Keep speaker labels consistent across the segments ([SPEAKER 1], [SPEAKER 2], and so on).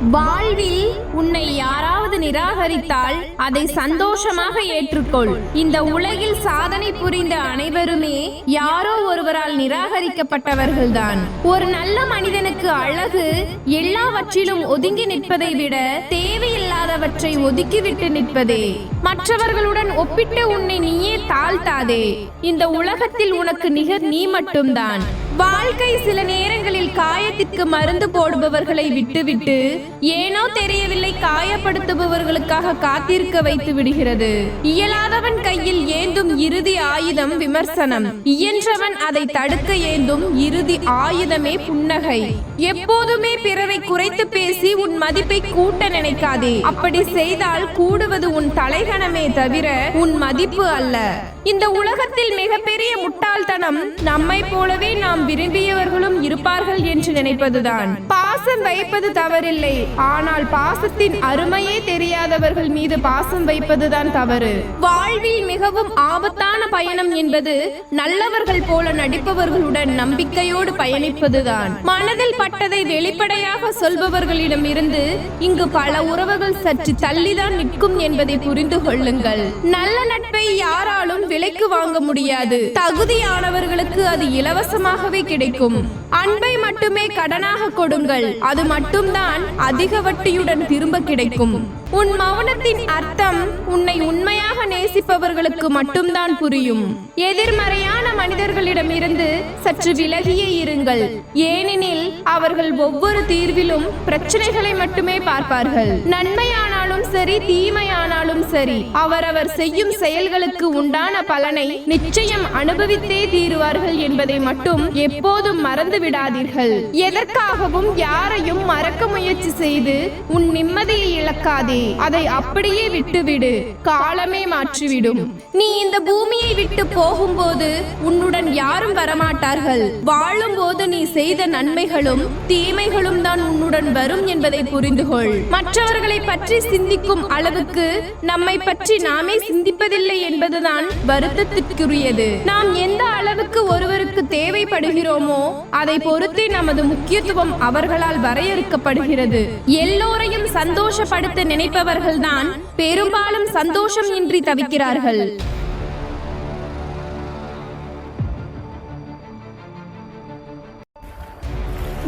[SPEAKER 1] வாழ்வில் உன்னை யாராவது நிராகரித்தால் அதை சந்தோஷமாக ஏற்றுக்கொள். இந்த உலகில் சாதனை புரிந்த அனைவருமே யாரோ ஒருவரால் நிராகரிக்கப்பட்டவர்கள்தான். ஒரு நல்ல மனிதனுக்கு அழகு எல்லாவற்றிலும் ஒதுங்கி நிற்பதை விட தேவையில்லாதவற்றை ஒதுக்கிவிட்டு நிற்பதே. மற்றவர்களுடன் ஒப்பிட்டு உன்னை நீயே தாழ்த்தாதே. இந்த உலகத்தில் உனக்கு நிகர் நீ மட்டும்தான். வாழ்க்கை சில நேரங்களில் காயத்திற்கு மருந்து போடுபவர்களை விட்டுவிட்டு ஏனோ தெரியவில்லை காயப்படுத்துபவர்களுக்காக காத்திருக்க வைத்து விடுகிறது. இயலாதவன் கையில் ஏந்தும் இறுதி ஆயுதம் விமர்சனம். இயன்றவன் அதை தடுக்க ஏந்தும் இறுதி ஆயுதமே புன்னகை. எப்போதுமே பிறரை குறைத்து பேசி உன் மதிப்பை கூட்ட நினைக்காதே. அப்படி செய்தால் கூடுவது உன் தலைகணமே தவிர உன் மதிப்பு அல்ல. இந்த உலகத்தில் மிகப்பெரிய முட்டாள்தனம் நம்மை போலவே நாம் விரும்பியவர்களும் இருப்பார்கள் என்று நினைப்பதுதான். பாசம் வைப்பது தவறில்லை. ஆனால் பாசத்தின் அருமையே தெரியாதவர்கள் மீது பாசம் வைப்பதுதான் தவறு. வாழ்வில் மிகவும் ஆபத்தான பயணம் என்பது நல்லவர்கள் போல நடிப்பவர்களுடன் நம்பிக்கையோடு பயணிப்பதுதான். மனதில் பட்டதை வெளிப்படையாக சொல்பவர்களிடம் இருந்து இங்கு பல உறவுகள் சற்று தள்ளிதான் நிற்கும் என்பதை புரிந்து கொள்ளுங்கள். நல்ல நட்பை யாராலும் விலைக்கு வாங்க முடியாது. தகுதியானவர்களுக்கு அது இலவசமாகவே உதவி கிடைக்கும். அன்பை மட்டுமே கடனாக கொடுங்கள். அது மட்டும்தான் அதிக வட்டியுடன் திரும்ப கிடைக்கும். உன் மௌனத்தின் அர்த்தம் உன்னை உண்மையாக நேசிப்பவர்களுக்கு மட்டும்தான் புரியும். எதிர்மறையான மனிதர்களிடமிருந்து சற்று விலகியே இருங்கள். ஏனெனில் அவர்கள் ஒவ்வொரு தீர்விலும் பிரச்சனைகளை மட்டுமே பார்ப்பார்கள். நன்மையான நன்மையானாலும் சரி தீமையானாலும் சரி அவரவர் செய்யும் செயல்களுக்கு உண்டான பலனை நிச்சயம் அனுபவித்தே தீருவார்கள் என்பதை மட்டும் எப்போதும் மறந்து விடாதீர்கள். எதற்காகவும் யாரையும் மறக்க முயற்சி செய்து உன் நிம்மதியை இழக்காதே. அதை அப்படியே விட்டுவிடு. காலமே மாற்றிவிடும். நீ இந்த பூமியை விட்டு போகும்போது உன்னுடன் யாரும் வரமாட்டார்கள். வாழும்போது நீ செய்த நன்மைகளும் தீமைகளும் தான் உன்னுடன் வரும் என்பதை புரிந்து கொள் மற்றவர்களை பற்றி சிந்திக்கும் அளவுக்கு நம்மை பற்றி நாமே சிந்திப்பதில்லை என்பதுதான் வருத்தத்திற்குரியது நாம் எந்த அளவுக்கு ஒருவருக்கு தேவைப்படுகிறோமோ அதை பொறுத்தே நமது முக்கியத்துவம் அவர்களால் வரையறுக்கப்படுகிறது. எல்லோரையும் சந்தோஷப்படுத்த நினைப்பவர்கள்தான் பெரும்பாலும் சந்தோஷம் இன்றி தவிக்கிறார்கள்.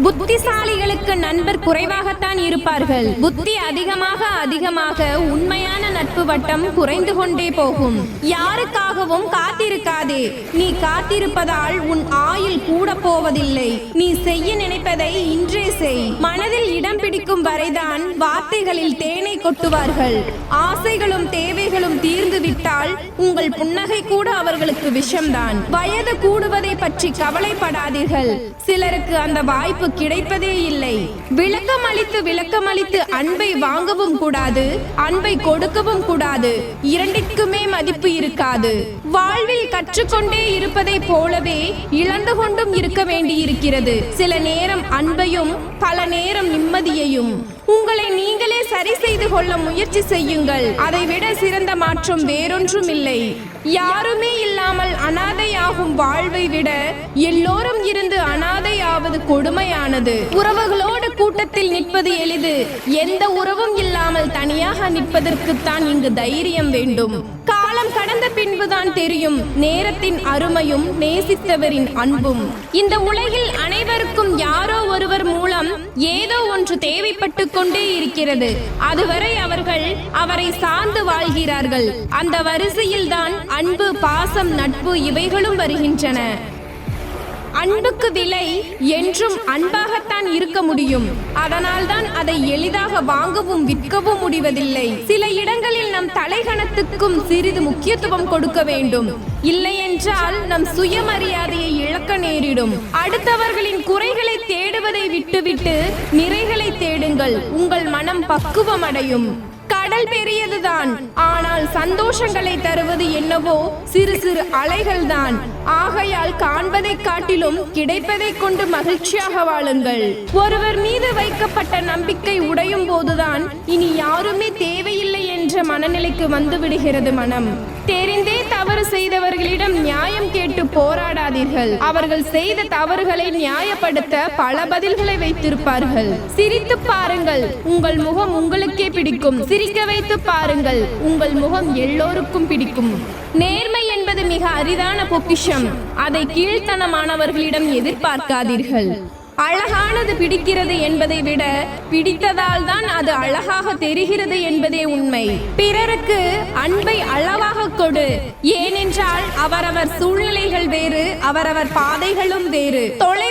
[SPEAKER 1] புத்திசாலிகளுக்கு நண்பர் குறைவாகத்தான் இருப்பார்கள். புத்தி அதிகமாக அதிகமாக உண்மையான நட்பு வட்டம் குறைந்து கொண்டே போகும். யாருக்காகவும் காத்திருக்காதே. நீ காத்திருப்பதால் உன் போவதில்லை. நீ செய்ய நினைப்பதை இன்றே செய். மனதில் இடம் பிடிக்கும் வரைதான் வார்த்தைகளில் தேனை கொட்டுவார்கள். ஆசைகளும் தேவைகளும் தீர்ந்து விட்டால் உங்கள் புன்னகை கூட அவர்களுக்கு விஷம்தான். வயது கூடுவதை பற்றி கவலைப்படாதீர்கள். சிலருக்கு அந்த வாய்ப்பு கிடைப்பதே இல்லை. விளக்கம் அளித்து விளக்கம் அளித்து அன்பை வாங்கவும் கூடாது அன்பை கொடுக்கவும் கூடாது. இரண்டிற்குமே மதிப்பு இருக்காது. வாழ்வில் கற்றுக்கொண்டே இருப்பதை போலவே இழந்து கொண்டும் இருக்க வேண்டும் வேண்டியிருக்கிறது. சில நேரம் அன்பையும் பல நேரம் நிம்மதியையும். உங்களை நீங்களே சரி செய்து கொள்ள முயற்சி செய்யுங்கள். அதைவிட சிறந்த மாற்றம் வேறொன்றும் இல்லை யாருமே இல்லாமல் அனாதையாகும் வாழ்வை விட எல்லோரும் இருந்து அனாதையாவது கொடுமையானது. உறவுகளோடு கூட்டத்தில் நிற்பது எளிது. எந்த உறவும் இல்லாமல் தனியாக நிற்பதற்குத்தான் இங்கு தைரியம் வேண்டும். கடந்த பின்புதான் தெரியும் நேரத்தின் அருமையும் நேசித்தவரின் அன்பும். இந்த உலகில் அனைவருக்கும் யாரோ ஒருவர் மூலம் ஏதோ ஒன்று தேவைப்பட்டு கொண்டே இருக்கிறது. அதுவரை அவர்கள் அவரை சார்ந்து வாழ்கிறார்கள். அந்த வரிசையில்தான் அன்பு பாசம் நட்பு இவைகளும் வருகின்றன. அன்புக்கு விலை என்றும் அன்பாகத்தான் இருக்க முடியும். அதனால்தான் அதை எளிதாக வாங்கவும் விற்கவும் முடிவதில்லை. சில இடங்களில் நம் தலைகணத்துக்கும் சிறிது முக்கியத்துவம் கொடுக்க வேண்டும். இல்லையென்றால் நம் சுயமரியாதையை இழக்க நேரிடும். அடுத்தவர்களின் குறைகளை தேடுவதை விட்டுவிட்டு நிறைகளை தேடுங்கள். உங்கள் மனம் பக்குவம் அடையும் கடல் பெரியதுதான். ஆனால் சந்தோஷங்களை தருவது என்னவோ சிறு சிறு அலைகள் தான் ஆகையால் காண்பதை காட்டிலும் கிடைப்பதை கொண்டு மகிழ்ச்சியாக வாழுங்கள். ஒருவர் மீது வைக்கப்பட்ட நம்பிக்கை உடையும் போதுதான் இனி யாருமே தேவை என்ற மனநிலைக்கு வந்து விடுகிறது மனம். தெரிந்தே தவறு செய்தவர்களிடம் நியாயம் கேட்டு போராடாதீர்கள். அவர்கள் செய்த தவறுகளை நியாயப்படுத்த பல பதில்களை வைத்திருப்பார்கள். சிரித்து பாருங்கள். உங்கள் முகம் உங்களுக்கே பிடிக்கும். சிரிக்க வைத்து பாருங்கள். உங்கள் முகம் எல்லோருக்கும் பிடிக்கும். நேர்மை என்பது மிக அரிதான பொக்கிஷம். அதை கீழ்த்தனமானவர்களிடம் எதிர்பார்க்காதீர்கள். அழகானது பிடிக்கிறது என்பதை விட பிடித்ததால் தான் அது அழகாக தெரிகிறது என்பதே உண்மை. பிறருக்கு அன்பை அளவாக கொடு. ஏனென்றால் அவரவர் சூழ்நிலைகள் வேறு அவரவர் பாதைகளும் வேறு. தொலை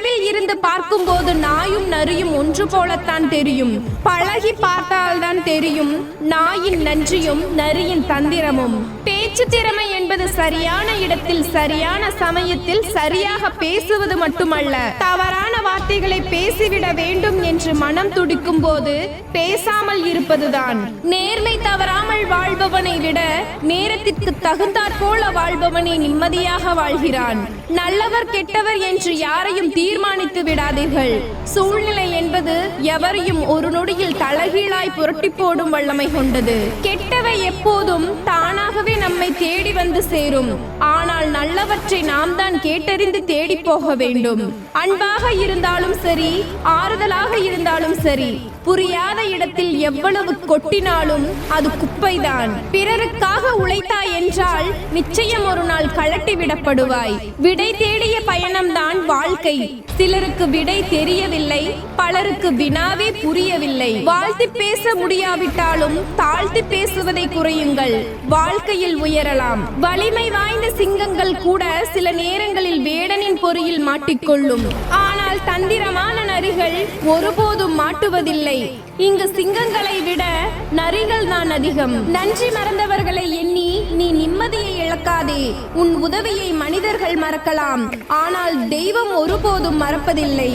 [SPEAKER 1] இருந்து பார்க்கும்போது நாயும் நரியும் ஒன்று போலத்தான் தெரியும். பழகி பார்த்தால்தான் தெரியும். நாயின் நன்றியும் நரியின் தந்திரமும். பேச்சு திறமை என்பது சரியான இடத்தில் சரியான சமயத்தில் சரியாக பேசுவது மட்டுமல்ல. தவறான வார்த்தைகளை பேசிவிட வேண்டும் என்று மனம் துடிக்கும் போது பேசாமல் இருப்பதுதான். நேர்மை தவறாமல் வாழ்பவனை விட நேரத்திற்கு தகுந்தாற் போல வாழ்பவனே நிம்மதியாக வாழ்கிறான். நல்லவர் கெட்டவர் என்று யாரையும் தீர்மானித்து விடாதீர்கள். சூழ்நிலை என்பது எவரையும் ஒரு நொடியில் தலைகீழாய் புரட்டி போடும் வல்லமை கொண்டது. கெட்டவை எப்போதும் தானாகவே நம்மை தேடி வந்து சேரும். ஆனால் நல்லவற்றை நாம் தான் கேட்டறிந்து தேடி போக வேண்டும். அன்பாக இருந்தாலும் சரி ஆறுதலாக இருந்தாலும் சரி புரியாத இடத்தில் எவ்வளவு கொட்டினாலும் அது குப்பைதான். பிறருக்காக உழைத்தாய் என்றால் நிச்சயம் ஒரு நாள் கழட்டி விடப்படுவாய். விடை தேடிய பயணம்தான் வாழ்க்கை. சிலருக்கு விடை தெரியவில்லை பலருக்கு வினாவே புரியவில்லை. வாழ்த்தி பேச முடியாவிட்டாலும் தாழ்த்தி பேசுவதை குறையுங்கள். வாழ்க்கையில் உயரலாம். வலிமை வாய்ந்த சிங்கங்கள் கூட சில நேரங்களில் வேடனின் பொறியில் மாட்டிக்கொள்ளும். ஆனால் தந்திரமான நரிகள் ஒருபோதும் மாட்டுவதில்லை. இங்கு சிங்கங்களை விட நரிகள் தான் அதிகம். நன்றி மறந்தவர்களை எண்ணி நீ நிம்மதியை இழக்காதே. உன் உதவியை மனிதர்கள் மறக்கலாம். ஆனால் தெய்வம் ஒருபோதும் மறப்பதில்லை.